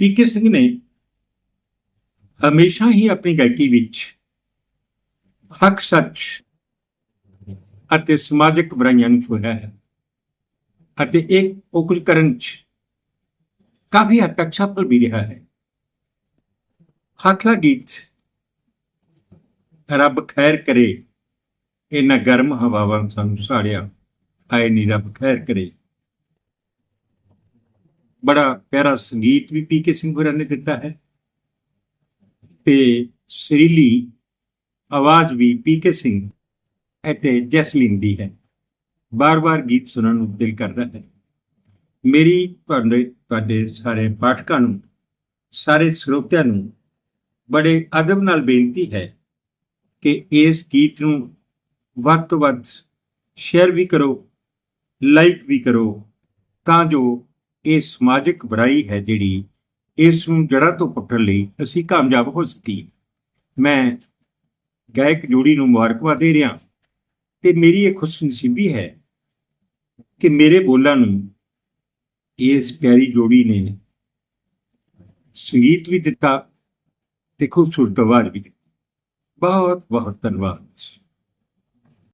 ਪੀਕੇ ਸਿੰਘ ਨੇ ਹਮੇਸ਼ਾ ਹੀ ਆਪਣੀ ਗਾਇਕੀ ਵਿੱਚ ਹੱਕ, ਸੱਚ ਅਤੇ ਸਮਾਜਿਕ ਬੁਰਾਈਆਂ ਨੂੰ ਛੋਹਿਆ ਹੈ ਅਤੇ ਇਹ ਉਕਲ ਕਰਨ ਚ ਕਾਫੀ ਹੱਦ ਤੱਕ ਸਫਲ ਵੀ ਰਿਹਾ ਹੈ। ਹੱਥਲਾ ਗੀਤ, ਰੱਬ ਖੈਰ ਕਰੇ ਇਹਨਾਂ ਗਰਮ ਹਵਾਵਾਂ ਨੂੰ ਸਾਨੂੰ ਸਾੜਿਆ ਆਏ ਨੀ ਰੱਬ ਖੈਰ ਕਰੇ। ਬੜਾ ਪਿਆਰਾ ਸੰਗੀਤ ਵੀ ਪੀ ਕੇ ਸਿੰਘ ਹੋਰਾਂ ਨੇ ਦਿੱਤਾ ਹੈ। ਤੇ ਸਰੀਲੀ ਆਵਾਜ਼ ਵੀ ਪੀ ਕੇ ਸਿੰਘ ਅਤੇ ਜੈਸਲਿਨ ਦੀ ਹੈ। ਬਾਰ-ਬਾਰ ਗੀਤ ਸੁਣਨ ਨੂੰ ਦਿਲ ਕਰਦਾ ਹੈ। ਮੇਰੀ ਤੁਹਾਡੇ ਤੁਹਾਡੇ ਸਾਰੇ ਪਾਠਕਾਂ ਨੂੰ, ਸਾਰੇ ਸਰੋਤਿਆਂ ਨੂੰ ਬੜੇ ਅਦਬ ਨਾਲ ਬੇਨਤੀ ਹੈ ਕਿ ਇਸ ਗੀਤ ਨੂੰ ਵੱਧ ਤੋਂ ਵੱਧ ਸ਼ੇਅਰ ਵੀ ਕਰੋ ਲਾਈਕ ਵੀ ਕਰੋ, ਤਾਂ ਜੋ ਇਹ ਸਮਾਜਿਕ ਬੁਰਾਈ ਹੈ ਜਿਹੜੀ ਇਸ ਨੂੰ ਜੜ੍ਹਾਂ ਤੋਂ ਪੁੱਟਣ ਲਈ ਅਸੀਂ ਕਾਮਯਾਬ ਹੋ ਸਕੀਏ ਮੈਂ ਗਾਇਕ ਜੋੜੀ ਨੂੰ ਮੁਬਾਰਕਬਾਦ ਦੇ ਰਿਹਾ ਤੇ ਮੇਰੀ ਇਹ ਖੁਸ਼ਨਸੀਬੀ ਹੈ ਕਿ ਮੇਰੇ ਬੋਲਾਂ ਨੂੰ ਇਸ ਪਿਆਰੀ ਜੋੜੀ ਨੇ ਸੰਗੀਤ ਵੀ ਦਿੱਤਾ ਤੇ ਖੂਬਸੂਰਤ ਆਵਾਜ਼ ਵੀ ਦਿੱਤੀ। ਬਹੁਤ ਬਹੁਤ ਧੰਨਵਾਦ।